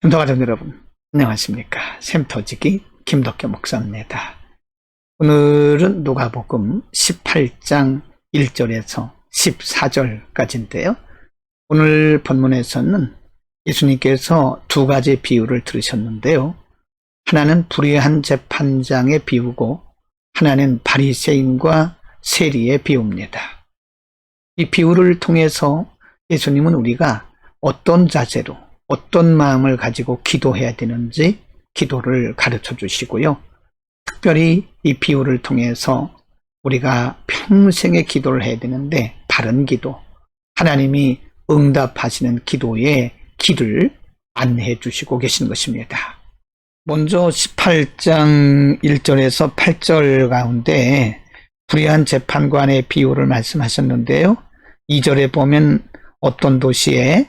성도가족 여러분, 안녕하십니까. 샘터지기 김덕교 목사입니다. 오늘은 누가복음 18장 1절에서 14절까지인데요. 오늘 본문에서는 예수님께서 두 가지 비유를 들으셨는데요. 하나는 불의한 재판장의 비유고 하나는 바리새인과 세리의 비유입니다. 이 비유를 통해서 예수님은 우리가 어떤 자세로 어떤 마음을 가지고 기도해야 되는지 기도를 가르쳐 주시고요. 특별히 이 비유를 통해서 우리가 평생의 기도를 해야 되는데 바른 기도, 하나님이 응답하시는 기도의 길을 안내해 주시고 계신 것입니다. 먼저 18장 1절에서 8절 가운데 불의한 재판관의 비유를 말씀하셨는데요. 2절에 보면 어떤 도시에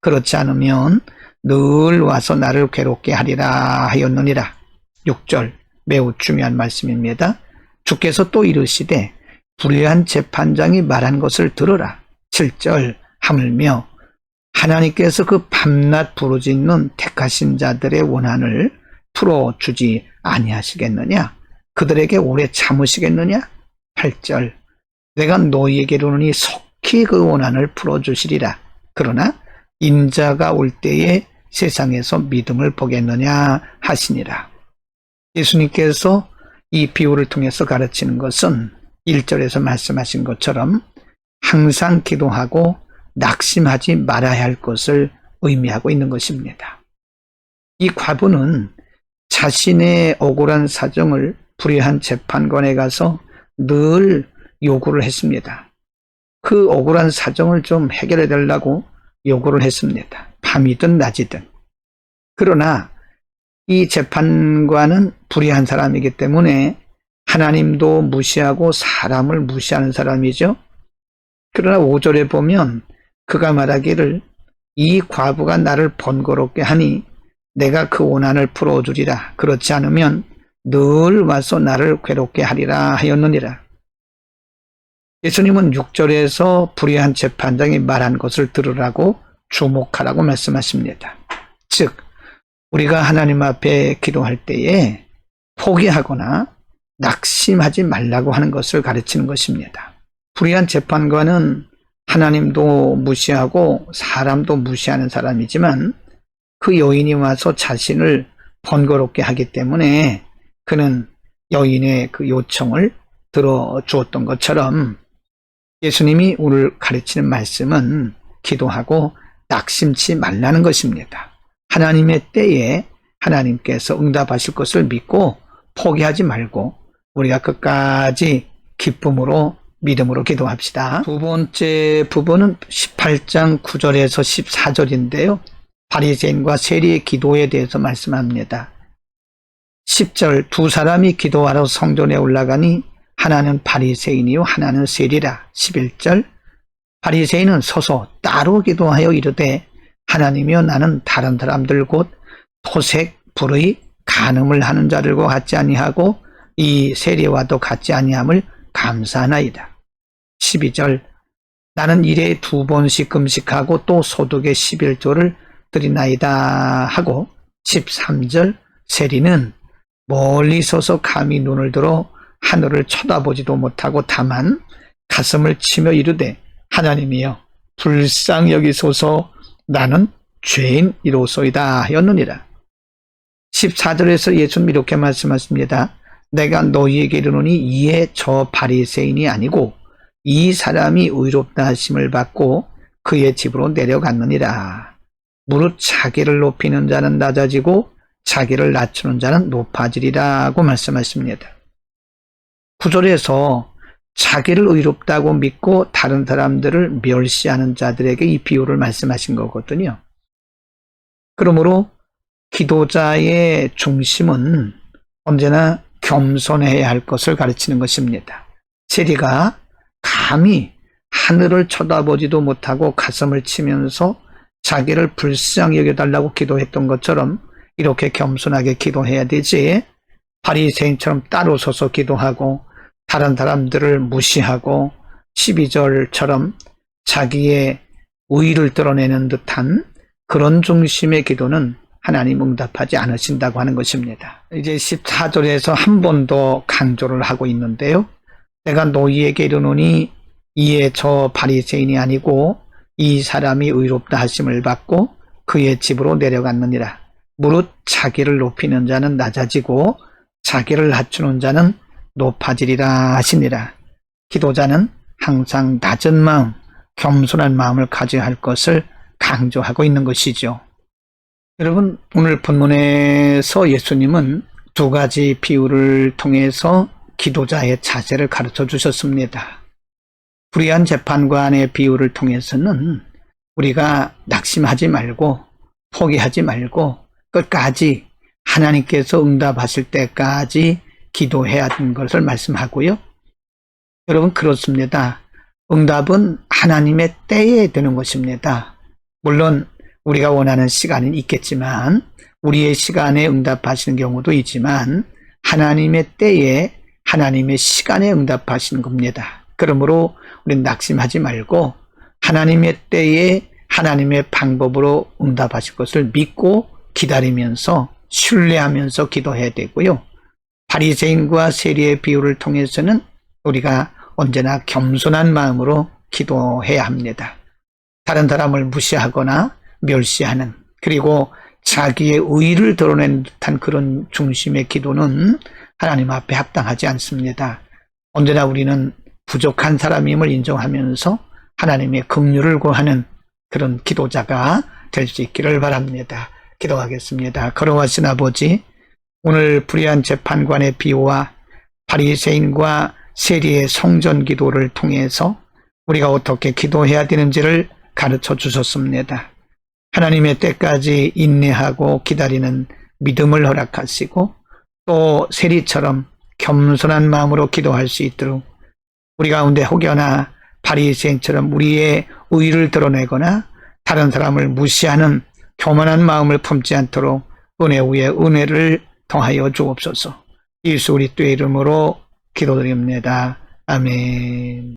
그렇지 않으면 늘 와서 나를 괴롭게 하리라 하였느니라. 6절 매우 중요한 말씀입니다. 주께서 또 이르시되 불의한 재판장이 말한 것을 들으라. 7절 하물며 하나님께서 그 밤낮 부르짖는 택하신 자들의 원한을 풀어주지 아니하시겠느냐? 그들에게 오래 참으시겠느냐? 8절 내가 너희에게 이르노니 속히 그 원한을 풀어주시리라. 그러나 인자가 올 때에 세상에서 믿음을 보겠느냐 하시니라. 예수님께서 이 비유를 통해서 가르치는 것은 1절에서 말씀하신 것처럼 항상 기도하고 낙심하지 말아야 할 것을 의미하고 있는 것입니다. 이 과부는 자신의 억울한 사정을 불의한 재판관에 가서 늘 요구를 했습니다. 그 억울한 사정을 좀 해결해 달라고 요구를 했습니다. 밤이든 낮이든. 그러나 이 재판관은 불의한 사람이기 때문에 하나님도 무시하고 사람을 무시하는 사람이죠. 그러나 5절에 보면 그가 말하기를 이 과부가 나를 번거롭게 하니 내가 그 원한을 풀어주리라. 그렇지 않으면 늘 와서 나를 괴롭게 하리라 하였느니라. 예수님은 6절에서 불의한 재판장이 말한 것을 들으라고 주목하라고 말씀하십니다. 즉, 우리가 하나님 앞에 기도할 때에 포기하거나 낙심하지 말라고 하는 것을 가르치는 것입니다. 불의한 재판관은 하나님도 무시하고 사람도 무시하는 사람이지만 그 여인이 와서 자신을 번거롭게 하기 때문에 그는 여인의 그 요청을 들어주었던 것처럼 예수님이 오늘 가르치는 말씀은 기도하고 낙심치 말라는 것입니다. 하나님의 때에 하나님께서 응답하실 것을 믿고 포기하지 말고 우리가 끝까지 기쁨으로 믿음으로 기도합시다. 두 번째 부분은 18장 9절에서 14절인데요. 바리새인과 세리의 기도에 대해서 말씀합니다. 10절 두 사람이 기도하러 성전에 올라가니 하나는 바리새인이요 하나는 세리라. 11절 바리새인은 서서 따로 기도하여 이르되 하나님이여 나는 다른 사람들 곧 토색 불의 간음을 하는 자들과 같지 아니하고 이 세리와도 같지 아니함을 감사하나이다. 12절 나는 일에 두 번씩 금식하고 또 소득의 11조를 드리나이다 하고 13절 세리는 멀리 서서 감히 눈을 들어 하늘을 쳐다보지도 못하고 다만 가슴을 치며 이르되 하나님이여 불쌍히 여기소서 나는 죄인이로소이다 하였느니라. 14절에서 예수님 이렇게 말씀하십니다. 내가 너희에게 이르노니 이에 저 바리새인이 아니고 이 사람이 의롭다 하심을 받고 그의 집으로 내려갔느니라. 무릇 자기를 높이는 자는 낮아지고 자기를 낮추는 자는 높아지리라고 말씀하십니다. 구절에서 자기를 의롭다고 믿고 다른 사람들을 멸시하는 자들에게 이 비유를 말씀하신 거거든요. 그러므로 기도자의 중심은 언제나 겸손해야 할 것을 가르치는 것입니다. 세리가 감히 하늘을 쳐다보지도 못하고 가슴을 치면서 자기를 불쌍히 여겨달라고 기도했던 것처럼 이렇게 겸손하게 기도해야 되지 바리새인처럼 따로 서서 기도하고 다른 사람들을 무시하고 12절처럼 자기의 의의를 드러내는 듯한 그런 중심의 기도는 하나님 응답하지 않으신다고 하는 것입니다. 이제 14절에서 한 번 더 강조를 하고 있는데요. 내가 너희에게 이르노니 이에 저 바리새인이 아니고 이 사람이 의롭다 하심을 받고 그의 집으로 내려갔느니라. 무릇 자기를 높이는 자는 낮아지고 자기를 낮추는 자는 높아지리라 하시니라. 기도자는 항상 낮은 마음, 겸손한 마음을 가져야 할 것을 강조하고 있는 것이죠. 여러분, 오늘 본문에서 예수님은 두 가지 비유를 통해서 기도자의 자세를 가르쳐 주셨습니다. 불의한 재판관의 비유를 통해서는 우리가 낙심하지 말고 포기하지 말고 끝까지 하나님께서 응답하실 때까지 기도해야 하는 것을 말씀하고요. 여러분 그렇습니다. 응답은 하나님의 때에 되는 것입니다. 물론 우리가 원하는 시간은 있겠지만 우리의 시간에 응답하시는 경우도 있지만 하나님의 때에 하나님의 시간에 응답하시는 겁니다. 그러므로 우리는 낙심하지 말고 하나님의 때에 하나님의 방법으로 응답하실 것을 믿고 기다리면서 신뢰하면서 기도해야 되고요. 바리새인과 세리의 비유를 통해서는 우리가 언제나 겸손한 마음으로 기도해야 합니다. 다른 사람을 무시하거나 멸시하는 그리고 자기의 의의를 드러낸 듯한 그런 중심의 기도는 하나님 앞에 합당하지 않습니다. 언제나 우리는 부족한 사람임을 인정하면서 하나님의 긍휼을 구하는 그런 기도자가 될 수 있기를 바랍니다. 기도하겠습니다. 걸어가신 아버지, 오늘 불의한 재판관의 비유와 바리새인과 세리의 성전 기도를 통해서 우리가 어떻게 기도해야 되는지를 가르쳐 주셨습니다. 하나님의 때까지 인내하고 기다리는 믿음을 허락하시고 또 세리처럼 겸손한 마음으로 기도할 수 있도록 우리 가운데 혹여나 바리새인처럼 우리의 의의를 드러내거나 다른 사람을 무시하는 교만한 마음을 품지 않도록 은혜 위에 은혜를 더하여 주옵소서. 예수 그리스도의 이름으로 기도드립니다. 아멘.